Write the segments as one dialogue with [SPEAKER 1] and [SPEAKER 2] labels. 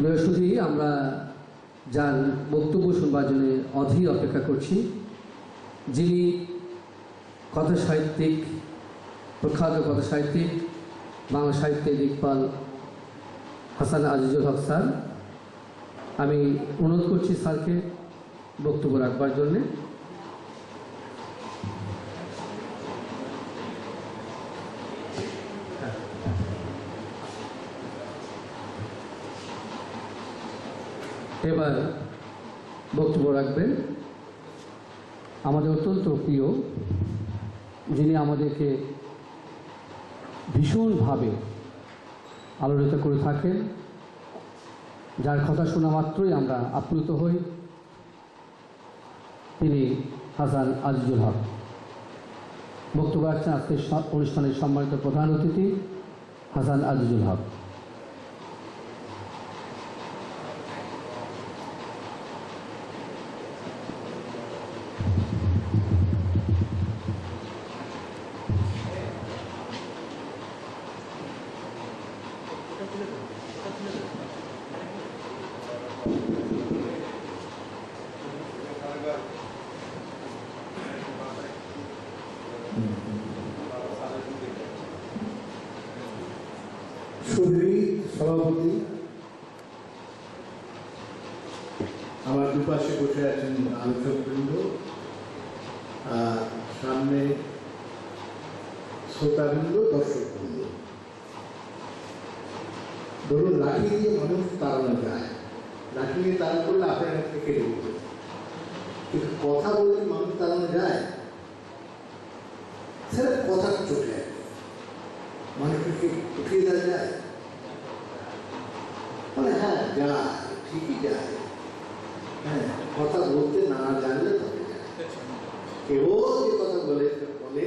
[SPEAKER 1] বৃহস্পতি, আমরা যার বক্তব্য শুনবার জন্য অধীর অপেক্ষা করছি। যিনি কথা সাহিত্যিক প্রখ্যাত কথা সাহিত্যিক বাংলা সাহিত্যের দিকপাল হাসান আজিজুল হক স্যার, আমি অনুরোধ করছি স্যারকে বক্তব্য রাখবার জন্যে। এবার বক্তব্য রাখবেন। আমাদের অত্যন্ত প্রিয় যিনি আমাদেরকে ভীষণভাবে আলোচিত করে থাকেন, যার কথা শোনা মাত্রই আমরা আপ্লুত হই, তিনি হাসান আজিজুল হক। বক্তব্য রাখছেন আজকের অনুষ্ঠানের সম্মানিত প্রধান অতিথি হাসান আজিজুল হক
[SPEAKER 2] সুধী সভাপতি আমার দুপাশে বসে আছেন আলোচকবৃন্দ আর সামনে শ্রোতাবৃন্দ, দর্শকবৃন্দ। ধরুন, লাঠি দিয়ে মানুষ তাড়ানো যায় লাঠি দিয়ে তাড়া করলে আপনার কাছ থেকে কিন্তু কথা বলে মানুষ তাড়ানো যায় সেটা কথা চোখে মানুষকে উঠিয়ে দেওয়া যায়? মানে হ্যাঁ যায়, ঠিকই যায়। হ্যাঁ কথা বলতে না জানলে তবে যায়। কেউ যে কথা বলে বলে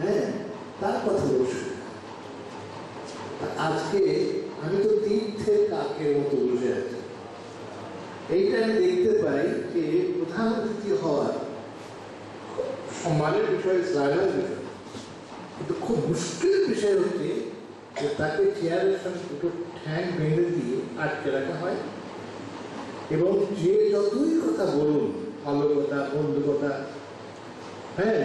[SPEAKER 2] হ্যাঁ তার কথা বলছে। আজকে আমি তো তীর্থের কাকের মতো বসে আছি। এইটা আমি দেখতে পাই যে প্রধান অতিথি হওয়ার সম্মানের বিষয়, শ্লাঘার বিষয়। কিন্তু খুব মুশকিল বিষয় হচ্ছে যে তাকে চেয়ারের সঙ্গে দুটো ঠ্যাং বেঁধে দিয়ে আটকে রাখা হয় এবং যে যতই কথা বলুন, ভালো কথা, বন্ধু কথা হ্যাঁ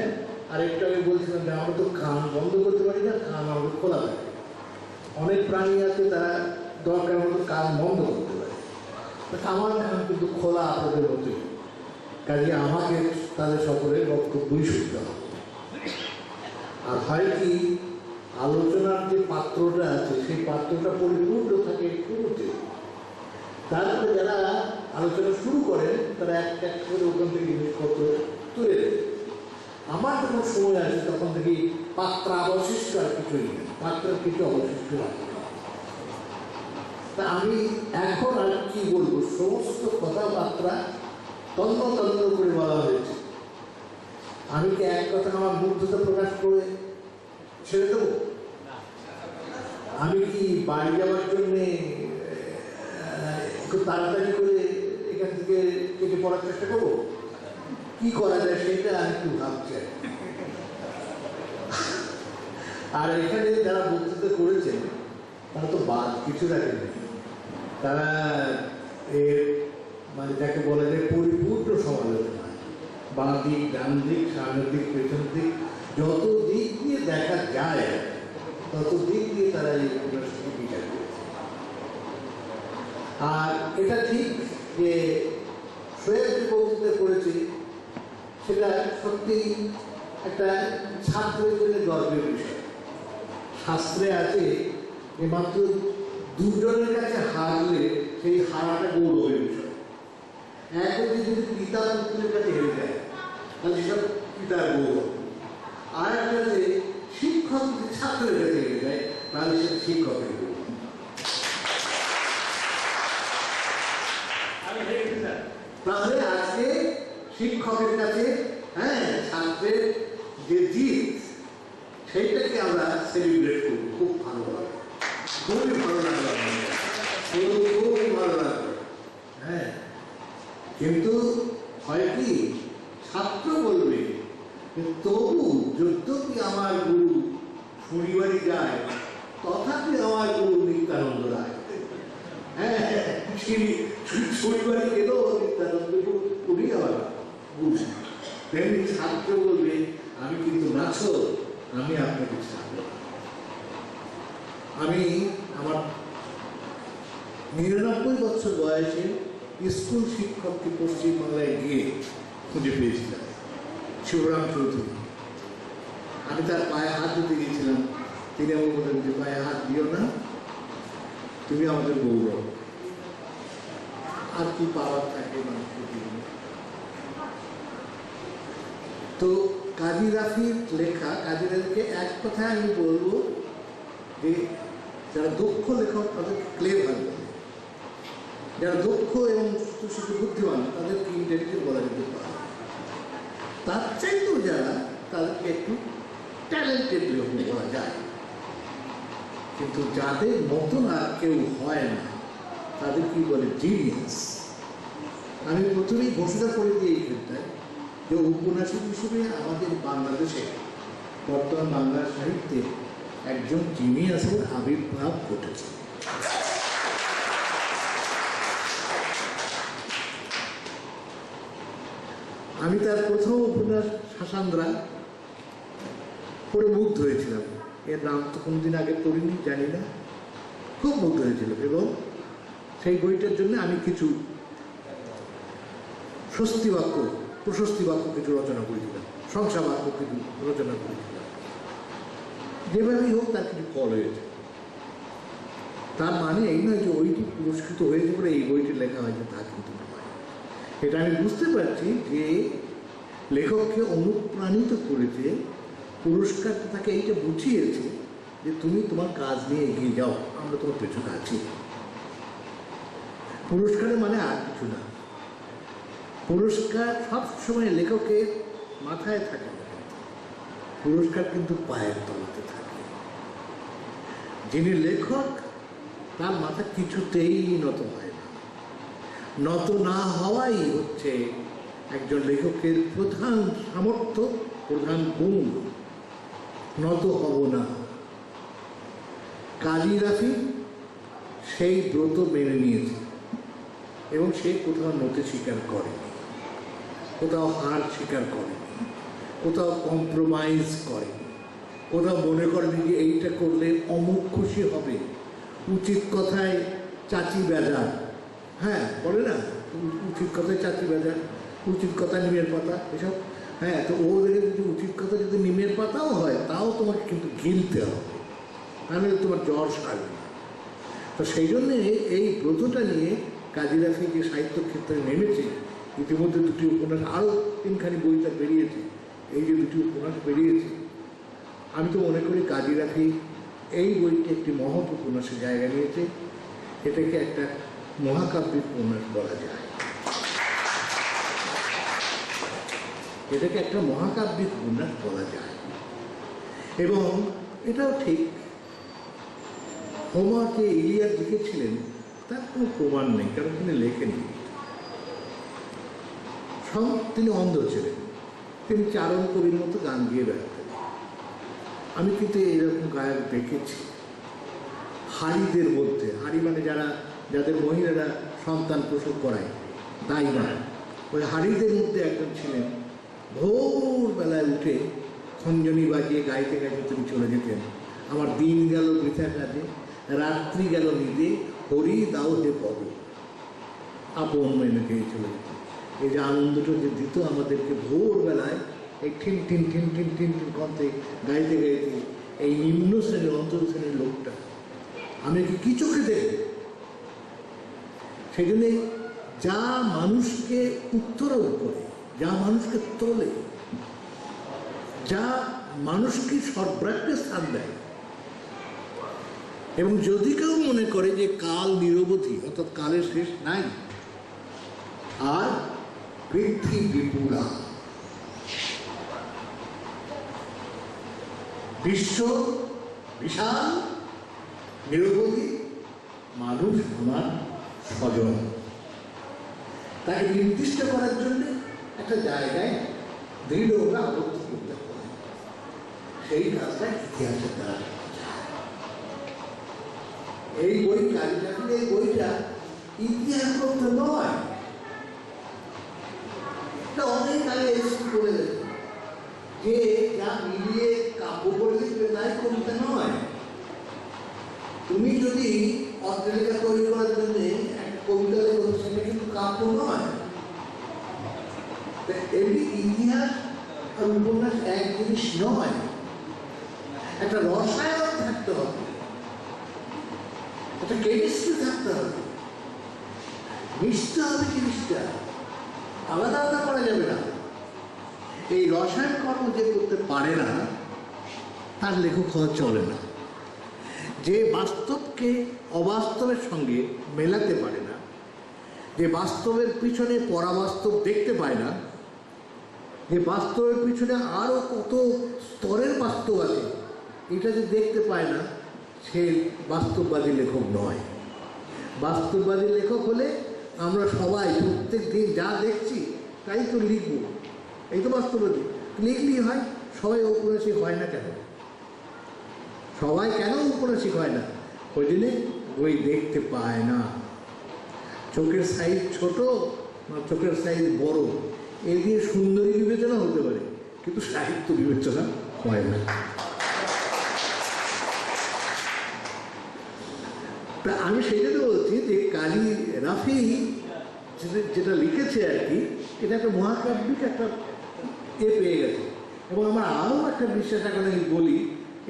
[SPEAKER 2] আরেকটা আমি বলছিলাম যে আমরা তো কান বন্ধ করতে পারি না, কান আমাদের খোলা থাকে। অনেক প্রাণী আছে তারা দরকার মতো কান বন্ধ করতে পারে। আমার কান কিন্তু খোলা আপনাদের মতোই কাজে আমাকে তাদের সকলের বক্তব্যই শুনতে হবে। আর হয় কি, আলোচনার যে পাত্রটা আছে, সেই পাত্রটা পরিপূর্ণ থাকে শুরুতে তারপরে যারা আলোচনা শুরু করেন, তারা এক এক করে ওখান থেকে জিনিসপত্র তুলে দেয়। আমার যখন সময় আছে তখন থেকে পাত্র অবশিষ্ট আর কিছুই নেই। পাত্রের কিছু অবশিষ্ট তা আমি এখন আর কি বলব? সমস্ত কথাবার্তা তন্ন তন্ন করে বলা হয়েছে। আমি কি এক কথা আমার মুগ্ধতা প্রকাশ করে ছেড়ে দেবো? আমি কি বাড়ি যাওয়ার জন্যে একটু তাড়াতাড়ি করে এখান থেকে কেটে পড়ার চেষ্টা করব? কি করা যায় সেটা একটু ভাবছি। আর এখানে যারা বক্তৃতা করেছেন, তারা তো বাদ, কিছু রাখেনি তারা এর মানে যাকে বলা যায় পরিপূর্ণ সমালোচনা। বাঁ দিক ডান দিক, সামনের দিক, পেছন দিক, যত দিক দিয়ে দেখা যায়, তত দিক দিয়ে তারা এই উপন্যাসকে বিচার করেছে। আর এটা ঠিক যে সোয়েব যে বক্তৃতা করেছে সেটা সত্যি একটা ছাত্রের জন্য গর্বের বিষয়। শাস্ত্রে আছে যে মাত্র দুজনের কাছে হারলে সেই হারাটা গৌরবের বিষয়। একদিন যদি পিতা পুত্রের কাছে হেরে যায়, তাহলে সেটা পিতার গৌরব। আর একটা যে শিক্ষক যদি ছাত্রের কাছে হেরে যায়, তাহলে সেটা শিক্ষকের গৌরব তাহলে আজকে শিক্ষকের কাছে হ্যাঁ ছাত্রের যে জিত সেইটাকে আমরা সেলিব্রেট করব। খুব ভালো লাগে খুবই ভালো লাগল খুবই ভালো লাগল হ্যাঁ। কিন্তু হয় কি, ছাত্র বলবে তবু যদ্যপি আমার গুরু শনিবারই যায়, তথাপি আমার গুরু নিত্যানন্দ রায়। হ্যাঁ শনিবারে গেলেও নিত্যানন্দপুর উঠে যাওয়া বুঝি তেমনি ছাত্র বলবে, আমি কিন্তু নাচো, আমি আপনাকে ছাড়বো না। আমি আমার নিরানব্বই বছর বয়সে স্কুল শিক্ষককে পশ্চিমবাংলায় গিয়ে খুঁজে পেয়েছিলাম, শিবরাম চৌধুরী। আমি তার পায়ে হাত দিতে গিয়েছিলাম তিনি আমার বললেন যে পায়ে হাত দিও না, তুমি আমাদের গৌরব। আর কি পাওয়ার থাকে মানুষের জীবনে? তো কাজী রাফির লেখা, কাজী রাফিকে এক কথায় আমি বলব যে যারা দক্ষ লেখক, তাদের ক্লেভার বলে যারা দক্ষ এবং সুস্থ বুদ্ধিমান, তাদের ইন্টেলিজেন্ট বলা যেতে পারে? তার চাইতেও যারা, তাদেরকে একটু ট্যালেন্টেড লেখক বলা যায়। কিন্তু যাদের মতন আর কেউ হয় না, তাদের কি বলে জিনিয়াস আমি প্রথমেই ঘোষণা করে দিই এই এইখানটায় যে উপন্যাসক হিসেবে আমাদের বাংলাদেশে, বর্তমান বাংলা সাহিত্যে একজন যিনি জিনিয়াসের আবির্ভাব ঘটেছে। আমি তার প্রথম উপন্যাস শাসান্দ্রা পড়ে মুগ্ধ হয়েছিলাম। এর নাম তো কোনোদিন আগে পড়িনি, জানি না। খুব মুগ্ধ হয়েছিল এবং সেই বইটার জন্য আমি কিছু স্বস্তি বাক্য প্রশস্তি বাক্য কিছু রচনা করেছিলাম সংসার বাক্য কিছু রচনা করেছিলাম যেভাবেই হোক তার কিছু ফল হয়েছে তার মানে এই নয় যে ওইটি পুরস্কৃত হয়েছে বলে এই বইটি লেখা হয়েছে তা কিন্তু এটা আমি বুঝতে পারছি যে লেখককে অনুপ্রাণিত করেছে পুরস্কারটা তাকে এইটা বুঝিয়েছে যে তুমি তোমার কাজ নিয়ে এগিয়ে যাও, আমরা তোমার পেছনে আছি। পুরস্কারের মানে আর কিছু না। পুরস্কার সবসময় লেখকের মাথায় থাকে। পুরস্কার কিন্তু পায়ের তলাতে থাকে। যিনি লেখক, তার মাথা কিছুতেই নত হয় না। নত না হওয়াই হচ্ছে একজন লেখকের প্রধান সামর্থ্য, প্রধান গুণ। নত হব না। কাজী রাফি সেই ব্রত মেনে নিয়েছে এবং সে কোথাও নতে স্বীকার করেনি। কোথাও হার স্বীকার করে, কোথাও কম্প্রোমাইজ করে, কোথাও মনে করেনি যে এইটা করলে অমুক খুশি হবে। উচিত কথায় চাচি বেজার। হ্যাঁ বলে না, উচিত কথায় চাচি বেজার, উচিত কথা নিমের পাতা, এসব। হ্যাঁ তো ও দেখে যদি উচিত কথা যদি নিমের পাতাও হয়, তাও তোমাকে কিন্তু গিলতে হবে। নাহলে তোমার জ্বর সারবে। তো সেই জন্যে এই ব্রতটা নিয়ে কাজী রাফি যে সাহিত্য ক্ষেত্রে নেমেছে। ইতিমধ্যে দুটি উপন্যাস আরও তিনখানি বইটা বেরিয়েছে। এই যে দুটি উপন্যাস বেরিয়েছে, আমি তো মনে করি কাজী রাখি, এই বইটি একটি মহৎ উপন্যাসের জায়গা নিয়েছে। এটাকে একটা মহাকাব্যিক উপন্যাস বলা যায়। এটাকে একটা মহাকাব্যিক উপন্যাস বলা যায়। এবং এটাও ঠিক, হোমাকে ইলিয়াস লিখেছিলেন তার কোনো প্রমাণ নেই, কারণ তিনি লেখেননি। সব তিনি অন্ধ ছিলেন। তিনি চারণ কবির মতো গান গিয়ে বেড়াতেন। আমি কিন্তু এইরকম গায়ক দেখেছি। হাড়িদের মধ্যে হাড়ি মানে যারা, যাদের মহিলারা সন্তান প্রসব করায় দাইমা ওই হাড়িদের মধ্যে একজন ছিলেন। ভোরবেলায় উঠে খঞ্জনি বাজিয়ে গাইতে গাইতে তিনি চলে যেতেন। আমার দিন গেল বৃথা কাজে, রাত্রি গেল নিদে, হরি দাও হে পদ। আপন মেনে খেয়ে চলে যেত এই যে আনন্দটা যে দিত আমাদেরকে ভোরবেলায়, এই ঠিন ঠিন ঠিন ঠিন ঠিন ঠিন কন্তে গাইতে গাইতে এই নিম্ন শ্রেণির, অন্তর শ্রেণির লোকটা, আমি কি কি চোখে দেখব? জন্যে যা মানুষকে উত্তরণ করে, যা মানুষকে তোলে, যা মানুষকে সর্বাগ্রে স্থান দেয়, এবং যদি কেউ মনে করে যে কাল নিরবধি, অর্থাৎ কালের শেষ নাই, আর বৃদ্ধি বিপুলা বিশ্ব বিশাল নিরবধি মানুষ আমার স্বজন তাকে নির্দিষ্ট করার জন্য একটা জায়গায় দৃঢ়ভাবে আবদ্ধ করতে পারে সেই কাজটা ইতিহাসের দ্বারা এই বই কাজী এই বইটা ইতিহাস গ্রন্থ নয় এটা অনেক আগে বলে গেছে। যে যা মিলিয়ে কাব্য করে তাই কবিতা নয়। তুমি যদি অট্টালিকা তৈরি করার জন্য একটা কবিতা লেখো, সেটা কিন্তু কাব্য নয়। এমনি ইতিহাস আর উপন্যাস এক জিনিস নয়। একটা রসায়ন থাকতে হবে। একটা কেমিস্ট্রি থাকতে হবে। মিশতে হবে জিনিসটা আলাদা আলাদা করা যাবে না। এই রসায়ন কর্ম যে করতে পারে না, তার লেখক হওয়া চলে না। যে বাস্তবকে অবাস্তবের সঙ্গে মেলাতে পারে না, যে বাস্তবের পিছনে পরাবাস্তব দেখতে পায় না, যে বাস্তবের পিছনে আরও কত স্তরের বাস্তব আছে, এটা যে দেখতে পায় না, সে বাস্তববাদী লেখক নয়। বাস্তববাদী লেখক হলে আমরা সবাই প্রত্যেক দিন যা দেখছি, তাই তো লিখব। এই তো বাস্তববাদী লিখলেই হয়, সবাই ঔপন্যাসিক হয় না কেন? সবাই কেন ঔপন্যাসিক হয় না? ওই জন্যে বই দেখতে পায় না। চোখের সাইজ ছোট না চোখের সাইজ বড়? এ দিয়ে সুন্দরী বিবেচনা হতে পারে, কিন্তু সাহিত্য বিবেচনা হয় না। তা আমি জন্য কালী রাফি যেটা লিখেছে আর কি, এটা একটা মহাকাব্যিক একটা এ পেয়ে গেছে। এবং আমার আরও একটা বিশ্বাস এখন আমি বলি,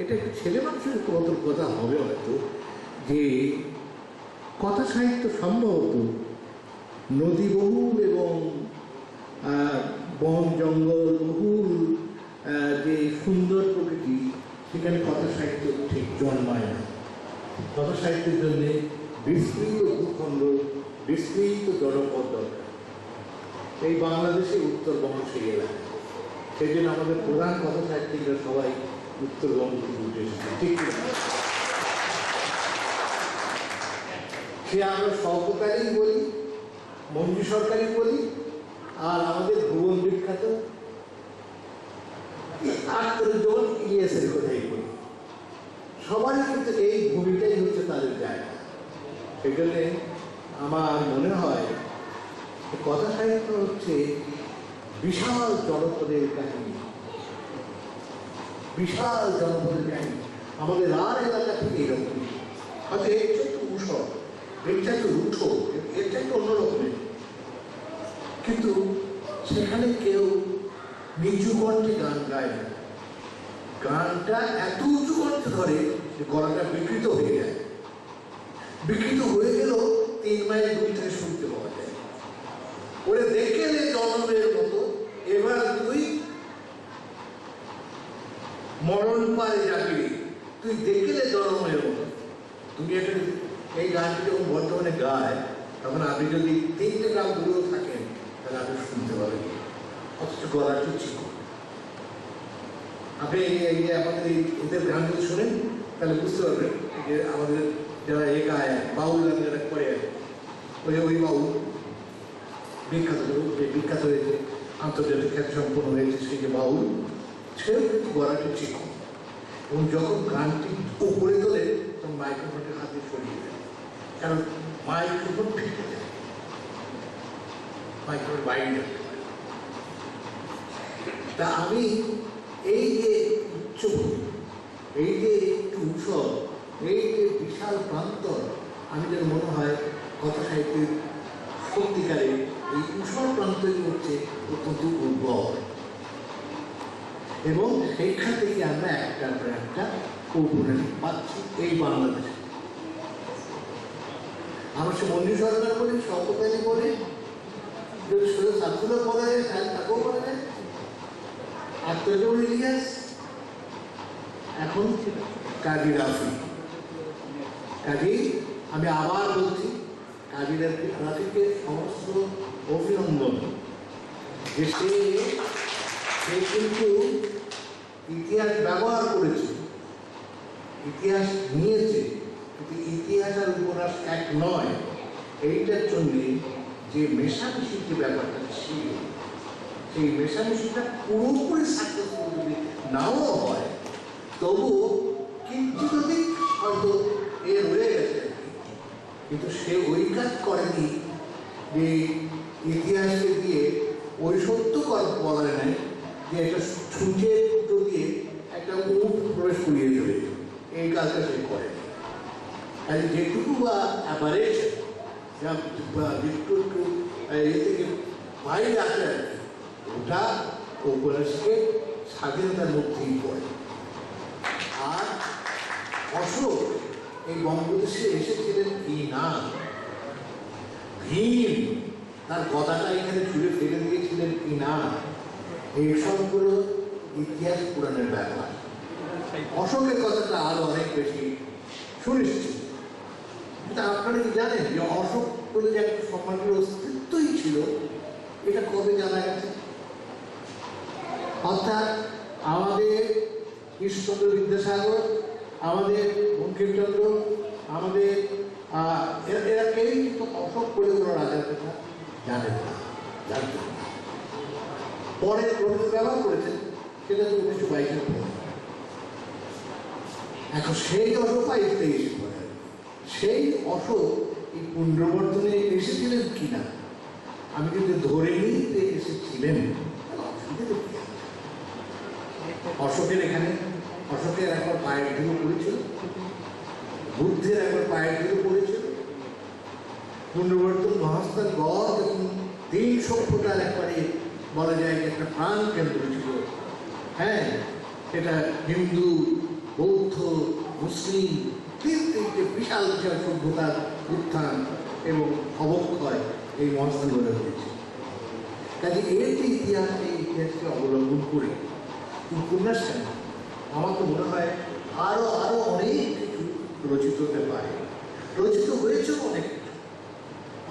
[SPEAKER 2] এটা একটু ছেলে মানুষের কত কথা হবে হয়তো, যে কথা সাহিত্য সম্ভবত নদী বহুল এবং বন জঙ্গল বহুল যে সুন্দর প্রকৃতি, সেখানে কথা সাহিত্য ঠিক জন্মায় না। কথা সাহিত্যের জন্য বিস্তৃত ভূখণ্ড, বিস্তৃত জনপদ দরকার। এই বাংলাদেশে উত্তরবঙ্গ সেই এলাকা। সেই জন্য আমাদের প্রধান কথা সাহিত্যিকরা সবাই উত্তরবঙ্গ উঠে এসেছে, ঠিক সে আমরা সর্বকালীন বলি মঞ্জু সরকারি বলি, আর আমাদের ভুবন বিখ্যাত আত্মজন ইলিয়াসের কথাই বলি। সবারই কিন্তু এই ভূমিটাই হচ্ছে তাদের জায়গা। সেখানে আমার মনে হয় কথা সাহিত্য হচ্ছে বিশাল জনপদের কাহিনী। বিশাল জনপদের কাহিনী। আমাদের আর এলাকা থেকে এরকম। হয়তো এর চাইতে উষর এর চাইতে উঠো এর চাইতে অন্যরকমের কিন্তু সেখানে কেউ নিচু কণ্ঠে গান গায় না। গানটা এত উঁচু কণ্ঠে ধরে যে গলাটা বিকৃত হয়ে যায়। বিকৃত হয়ে গেলেও তিন মাইল দূর থেকে শুনতে পাওয়া যায়। ওরে দেখে নে জন্মের মতো, এবার তুই মরণ পারে যাবি। তুই দেখলে জন্মের মতো। তুমি একটা এই গানটি যখন বর্তমানে গায়, তখন আপনি যদি তিনটে গ্রাম দূরেও থাকেন, তাহলে আপনি শুনতে পাবেন। অথচ গলাটি চিকন। আপনি এই আমাদের এদের গানগুলো শোনেন, তাহলে বুঝতে পারবেন যে আমাদের গায় বাউল গান যারা করে ওই ওই বাউল বিখ্যাত যে বিখ্যাত হয়েছে আন্তর্জাতিক খ্যাতি সম্পন্ন হয়েছে সেই যে বাউল সেও কিন্তু গলাটি চিকন এবং যখন গানটি উপরে তোলে তখন মাইক্রোফোনটা হাতে সরিয়ে দেয় কারণ মাইক্রোফোন ফেটে যায় মাইক্রোফোন বাইরে তা আমি এই যে উচ্চভূমি এই যে একটু উৎসব এই যে বিশাল প্রান্তর, আমি যেন মনে হয় কথা সাহিত্যের সত্যিকারে এই উষর প্রান্তই হচ্ছে অত্যন্ত উর্বর। এবং সেইখান থেকে আমরা একটার পর একটা উপন্যাস পাচ্ছি এই বাংলাদেশে। আমার সে মঞ্জু সরকার বলে সর্বকালী বলে যদি শুধু ছাত্ররা বলা যায়, তাহলে তাকেও বলা যায়। আত্মজীবন ইলিয়াস এখন কাজী রাফি। আমি আবার বলছি কাজী রাফি রাফিকে সমস্ত অভিনন্দন। যে সে সে কিন্তু ইতিহাস ব্যবহার করেছে, ইতিহাস নিয়েছে, কিন্তু ইতিহাস আর উপন্যাস এক নয়। এইটার জন্যে যে মেশামেশির যে ব্যাপারটা ছিল, সেই মেশামেশিটা পুরোপুরি সাকসেসফুল যদি নাও হয় তবু কিন্তু হয়তো এ রয়ে গেছে। কিন্তু সে ওই কাজ করেনি যে ইতিহাসকে দিয়ে ওই সত্য বলে নাই, যে একটা ছুঁচে ফুটো দিয়ে একটা মুখ প্রবেশ করিয়ে দেবে। এই কাজটা সে করে। আর যেটুকু বা অ্যাপারেট যা বা একটু এ থেকে বাইরে আসে ওটা ঔপন্যাসিকের স্বাধীনতার মধ্যেই পড়ে। আর অশোক এই বঙ্গদেশে এসেছিলেন কি না ভীম তার কথাটা এখানে ছুঁড়ে ফেলে দিয়েছিলেন কি না এই সবগুলো ইতিহাস পুরাণের ব্যাপার। অশোকের কথাটা আরও অনেক বেশি সুনিশ্চিত। কিন্তু আপনারা কি জানেন যে অশোক বলে যে একটা সমাজের অস্তিত্বই ছিল, এটা কবে জানা গেছে? অর্থাৎ আমাদের ঈশ্বরচন্দ্র বিদ্যাসাগর আমাদের বঙ্কিমচন্দ্র, আমাদের এরা- কেউই কিন্তু অশোক বলে কোনো রাজার কথা জানেন না জানতেন না। পরে রবীন্দ্র ব্যবহার করেছেন, সেটা তো উনিশশো বাইশের পরে। এখন সেই বাইশ তেইশে পরে। সেই অশোক এই পুণ্ড্রবর্ধনে এসেছিলেন কিনা, আমি কিন্তু ধরে যে এসেছিলেন অশোকের এখানে অশোকের একবার পায়ের ধুলো পড়েছিল। বুদ্ধের একবার পায়ের ধুলো পড়েছিল। পুনর্বর্তন মহাস্থান গড় যখন তিন সভ্যতার একবারে বলা যায় যে একটা প্রাণ কেন্দ্র ছিল। হ্যাঁ এটা হিন্দু, বৌদ্ধ, মুসলিম তিন তিনটে বিশাল বিশাল সভ্যতার উত্থান এবং অবক্ষয় এই মহাস্থান গড়ে হয়েছে কাজে এর যে ইতিহাস, এই ইতিহাসকে অবলম্বন করে উপন্যাস কেন আমার তো মনে হয় আরও আরও অনেক রচিত হতে পারে। রচিত হয়েছে অনেক।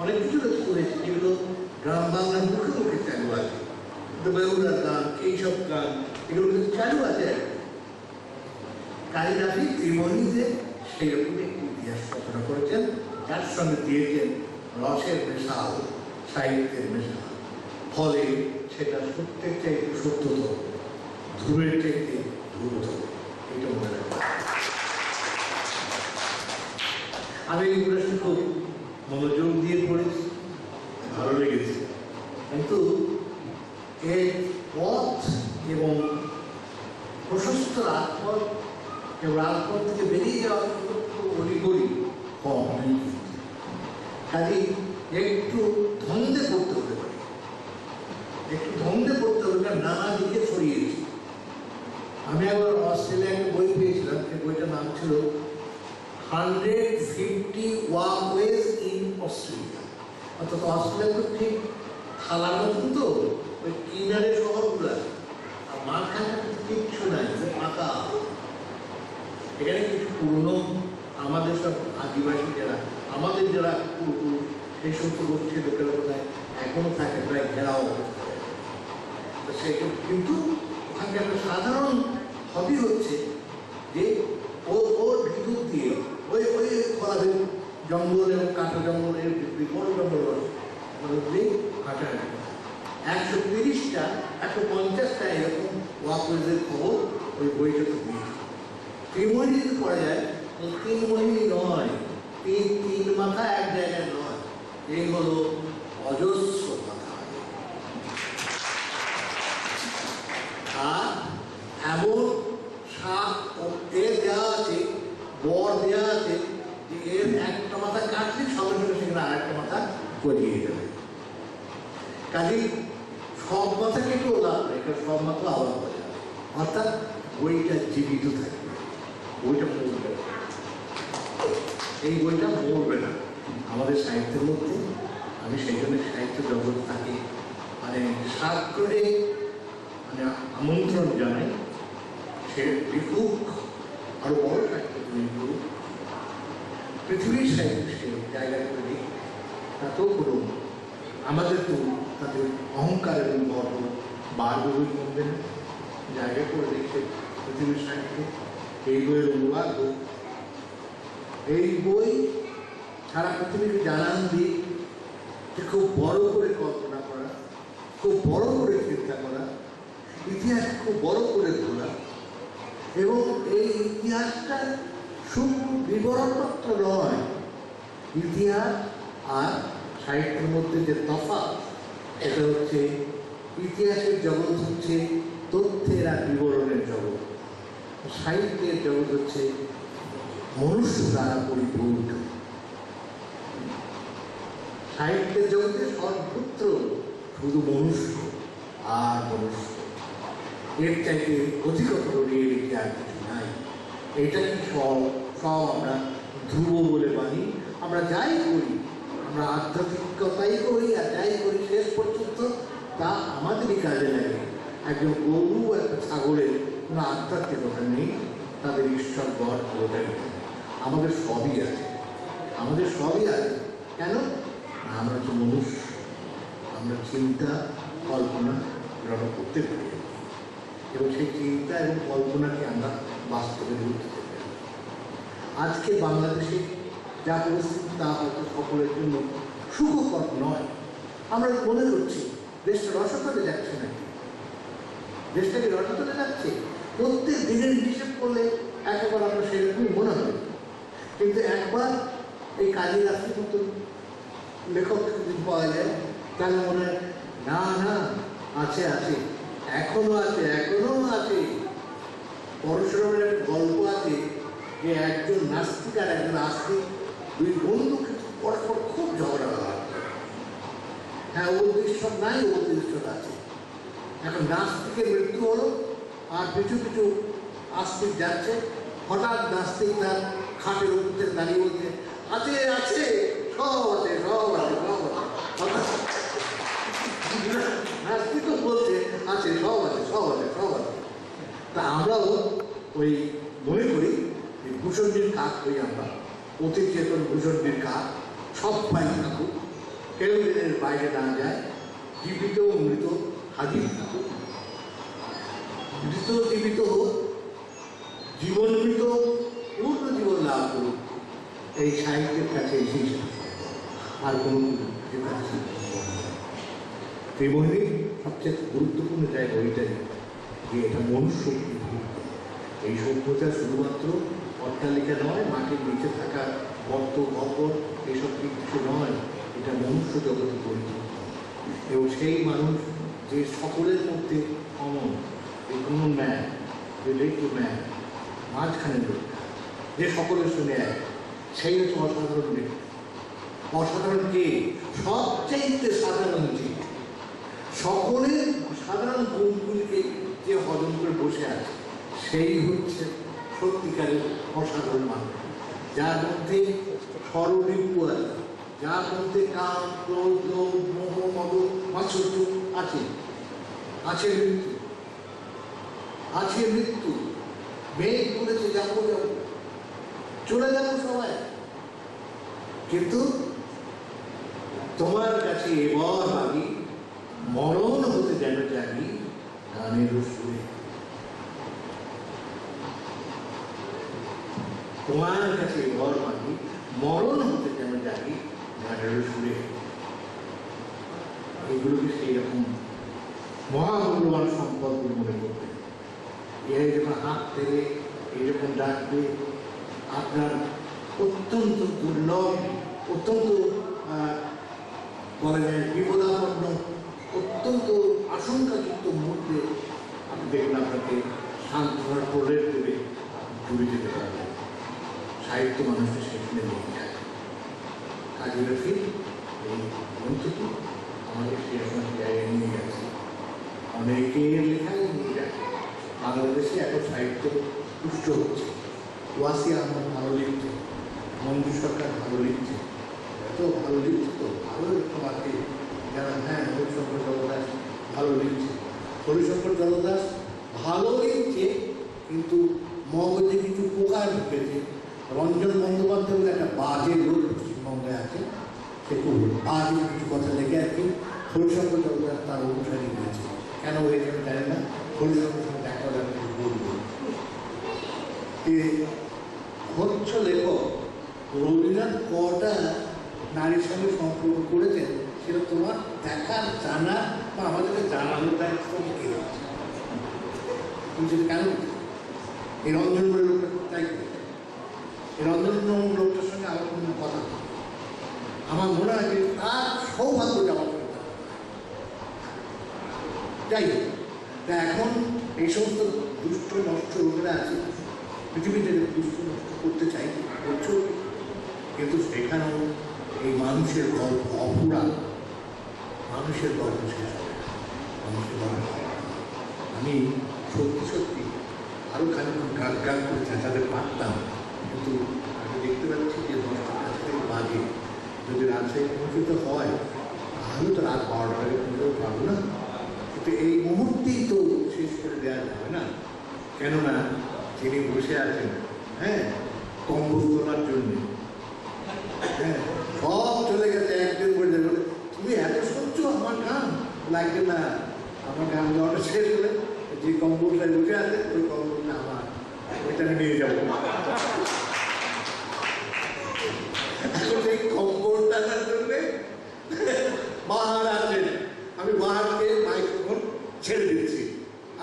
[SPEAKER 2] অনেক কিছু রচিত হয়েছে, যেগুলো গ্রাম বাংলার মুখে মুখে চালু আছে। বেহুলার গান, এইসব গান, এগুলো কিন্তু চালু আছে। কালিদাসী ত্রিমণীতে সেরকম একটি ইতিহাস রচনা করেছেন, যার সঙ্গে দিয়েছেন রসের মেশাল সাহিত্যের মেশাল ফলে সেটা সত্যের চাইতে সত্যতর ধ্রুবের চাইতে ধ্রুবতর এটা মনে রাখবেন আমি এই খুব মনোযোগ দিয়ে পড়েছি ভালো লেগেছে। কিন্তু এর পথ এবং প্রশস্ত রাজপথ এবং রাজপথ থেকে বেরিয়ে যাওয়ার অলিগলি কম। কাজে একটু ধন্দে পড়তে হতে পারে। একটু ধন্দে পড়তে হবে কারণ নানা দিকে ছড়িয়েছি আমি একবার অস্ট্রেলিয়া একটা বই পেয়েছিলাম সেই বইটার নাম ছিল hundred fifty walkways in Australia. অর্থাৎ অস্ট্রেলিয়া তো ঠিক থালার মতন তো, ওই কিনারে শহরগুলো। আর মাঝখানে কিচ্ছু নাই ফাঁকা এখানে কিছু পুরনো আমাদের সব আদিবাসী যারা, আমাদের যারা পূর্বপুরুষ সেই সমস্ত গোষ্ঠীর লোকেরা কোথায় এখনও থাকে, প্রায় ঘেরাও। কিন্তু ওখানকার একটা সাধারণ হবি হচ্ছে যে ও ওর ভিতর দিয়ে ওই ওই ভেতর জঙ্গল এবং কাঁটা জঙ্গলের বড় জঙ্গল ওর দিয়ে একশো তিরিশটা, একশো পঞ্চাশটা এরকম ওয়াকওয়েজের খবর ওই বইটাতে দিয়েছে ত্রিমণি যদি পড়া যায়, তো তিন নয়, তিন তিন মাথা এক জায়গায় নয়। এই হলো অজস্র মাথা আর এমন এ দেওয়া আছে, বর দেওয়া আছে, যে এর একটা মাথা কাটলে সঙ্গে সঙ্গে সেখানে আরেকটা মাথা গজিয়ে যাবে কাজেই সব মাথা কেটেও লাভ নেই সব মাথা আলাদা হয়ে যাবে অর্থাৎ বইটা জীবিত থাকবে বইটা মরবে না। এই বইটা মরবে না। আমাদের সাহিত্যের মধ্যে, আমি সেই জন্য সাহিত্য জগৎ তাকে মানে সাত করে মানে আমন্ত্রণ জানাই। লিখুক আরও বড় সাহিত্য করুক পৃথিবীর সাহিত্য জায়গা করে দিক তাতেও কোনো আমাদের তো তাদের অহংকার এবং গর্ব বই কমবে না জায়গা করে দেখছে পৃথিবীর সাহিত্যে এই বইয়ের অনুবাদ এই বই সারা পৃথিবীকে জানান দিক যে খুব বড় করে কল্পনা করা, খুব বড় করে চিন্তা করা ইতিহাস খুব বড় করে ধরা এবং এই ইতিহাসটা শুধু বিবরণপত্র নয়, ইতিহাস আর সাহিত্যের মধ্যে যে তফাৎ এটা হচ্ছে ইতিহাসের জগৎ হচ্ছে তথ্যের আর বিবরণের জগৎ। সাহিত্যের জগৎ হচ্ছে মনুষ্য দ্বারা পরিপূর্ণ। সাহিত্যের জগতে সর্বত্র শুধু মনুষ্য আর মনুষ্য এর চাইতে অধিকতর এর কি আর কিছু নাই। এটা কি সব সব আমরা ধ্রুব বলে মানি। আমরা যাই করি, আমরা আধ্যাত্মিকতাই করি আর যাই করি শেষ পর্যন্ত তা আমাদেরই কাজে লাগে। একজন গরু একটা ছাগলের কোনো আধ্যাত্মিকতা নেই, তাদের ঈশ্বর গড পুরোটাই আমাদের সবই আছে। আমাদের সবই আছে। কেন? আমরা হচ্ছে মনুষ্য। আমরা চিন্তা, কল্পনা গ্রহণ করতে পারি এবং সেই চিন্তা এবং কল্পনাকে আমরা বাস্তবে দিতে আজকে বাংলাদেশে যা পরিস্থিতি তা হয়তো সকলের জন্য সুখকর নয়। আমরা মনে করছি, দেশটা রসতলে যাচ্ছে নাকি? দেশটাকে রসতলে যাচ্ছে? প্রত্যেক দিনের হিসেব করলে একবার আমরা সেরকমই মনে হয়। কিন্তু একবার এই কাজী রাস্তার মতো লেখক পাওয়া যায়, তাহলে মনে হয়, না না, আছে আছে। এখনও আছে এখনও আছে। পরশুরামের গল্প আছে যে একজন নাস্তিক আর একজন আস্তিক, দুই বন্ধু পরস্পর খুব ঝগড়া হয়। হ্যাঁ ও দৃশ্য নাই ও দৃশ্য আছে। এখন নাস্তিকের মৃত্যু হলো, আর কিছু কিছু আস্তিক যাচ্ছে। হঠাৎ নাস্তিক তার খাটের উপর দাঁড়িয়ে বলছে, আছে আছে, সব আছে সব আছে সব আছে। হঠাৎ নাস্তিকও বলছে আছে সব আছে সব আছে সব আছে তা আমরাও ওই মনে করি যে ভূষণটির কাক হই আমরা। অতি চেতন ভূষণটির কাক সব পাই থাকুক কেউ দিনের বাইরে না যায়, জীবিত মৃত, হাজির থাকুক মৃত, জীবিত হোক, জীবন মৃত, পূর্ণ জীবন লাভ করুক, এই সাহিত্যের কাছে এসেই আর কোনো কাছে। ত্রিমোহিনীর সবচেয়ে গুরুত্বপূর্ণ জায়গা ওইটাই, যে এটা মনুষ্য। এই সভ্যতা শুধুমাত্র অট্টালিকা নয়, মাটির নিচে থাকা গর্ত, গহ্বর এইসব কিছু নয়, এটা মনুষ্য জগতে পরিচিত। এবং সেই মানুষ যে সকলের মধ্যে কমন এই common man relate to man মাঝখানে যে সকলের সঙ্গে এক, সেই হচ্ছে অসাধারণ ব্যক্তি। অসাধারণ কে? সবচেয়ে সাধারণ যে সকলের সাধারণ গুণগুলিকে যে হজম করে বসে আছে, সেই হচ্ছে সত্যিকারের অসাধারণ মানুষ। যার মধ্যে স্বরলিপু আছে, যার মধ্যে কাম ক্রোধ মোহ মদ মাৎসর্য আছে। আছে মৃত্যু। আছে মৃত্যু। মেঘ করেছে যাব যাব চলে যাব সবাই। কিন্তু তোমার কাছে এবার ভাবি মরণ হতে যেন জানি গানের সুরে তোমার কাছে এবার ভাবি মরণ হতে যেন জানি গানের সুরে এগুলোকে সেই রকম মহামূল্যবান সম্পদ মনে করবে? এর যখন হাত থেকে এরকম ডাকবে, আপনার অত্যন্ত দুর্লভ, অত্যন্ত বলা যায় অত্যন্ত আশঙ্কাযুক্ত মুহূর্তে আপনি আপনাকে সান্ত্বনার প্রলেপ দেবে দূরে যেতে পারবেন সাহিত্য মানুষের সেখানে নিয়ে যায়। কাজী রফিক এই গ্রন্থটি আমাদের সেরকম জায়গায় নিয়ে গেছে অনেকের লেখায় নিয়ে যায় বাংলাদেশে এখন সাহিত্য পুষ্ট হচ্ছে। ওয়াসি আহমদ ভালো লিখছে, মঞ্জু সরকার ভালো লিখছে। এত ভালো লিখছে তো ভালো আছে যারা হ্যাঁ জগদাস ভালো লিখছে হরিশঙ্কর জগদাস ভালো লিখছে কিন্তু মগজে কিছু পোকা ঢুকেছে রঞ্জন বন্দ্যোপাধ্যায় বলে একটা বাজে লোক পশ্চিমবঙ্গে আছে, সে খুব বাজে কিছু কথা লেগে আর কি হরিশঙ্কর জগদাস তার অনুসারী হয়েছে। কেন হয়েছে আমি জানি না। হরিশঙ্কর সঙ্গে দেখা বলব যে হচ্ছ লেখক রবীন্দ্রনাথ কটা নারীর সঙ্গে সম্পর্ক করেছেন সেটা তোমার দেখার জানা বা আমাদেরকে জানানোর দায়িত্ব কে আছে? তুমি কেন এই রঞ্জন বলে লোকটা তাই। এই রঞ্জন লোকটার সঙ্গে আমার কোনো কথা আমার মনে হয় যে তার সৌভাগ্য কথা। যাই তা এখন এই সমস্ত দুষ্ট, নষ্ট লোকেরা আছে, পৃথিবীতে দুষ্ট, নষ্ট করতে চাই করছ কিন্তু সেখানেও এই মানুষের গল্প অপুরা মানুষের গল্প শেষ হবে। মানুষের গল্প। আমি সত্যি সত্যি। আরও খানিক্ষণ গান গান করে চেঁচাতে পারতাম। কিন্তু আমি দেখতে পাচ্ছি যে দশটা কাছে বাজে যদি রাজশাহী পৌঁছতে হয়, তাহলে তো রাত বারোটা আগে পৌঁছতে পারব না। কিন্তু এই মুহূর্তেই তো শেষ করে দেওয়া যাবে না। কেননা যিনি বসে আছেন হ্যাঁ কম্বল তোলার জন্যে হ্যাঁ সব চলে গেছে একদিন বলে বলে তুমি এত শুনছো আমার গান। লাগবে না, আমার গান গাওয়াটা শেষ হলে যে কম্বলটা ঢুকে আছে, ওই কম্বলটা আমার। ওইটা নিয়ে যাব। এখন আমি বাহারকে মাইক্রোফোন ছেড়ে দিচ্ছি।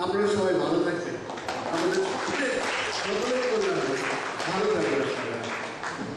[SPEAKER 2] আপনারা সবাই ভালো আমাদের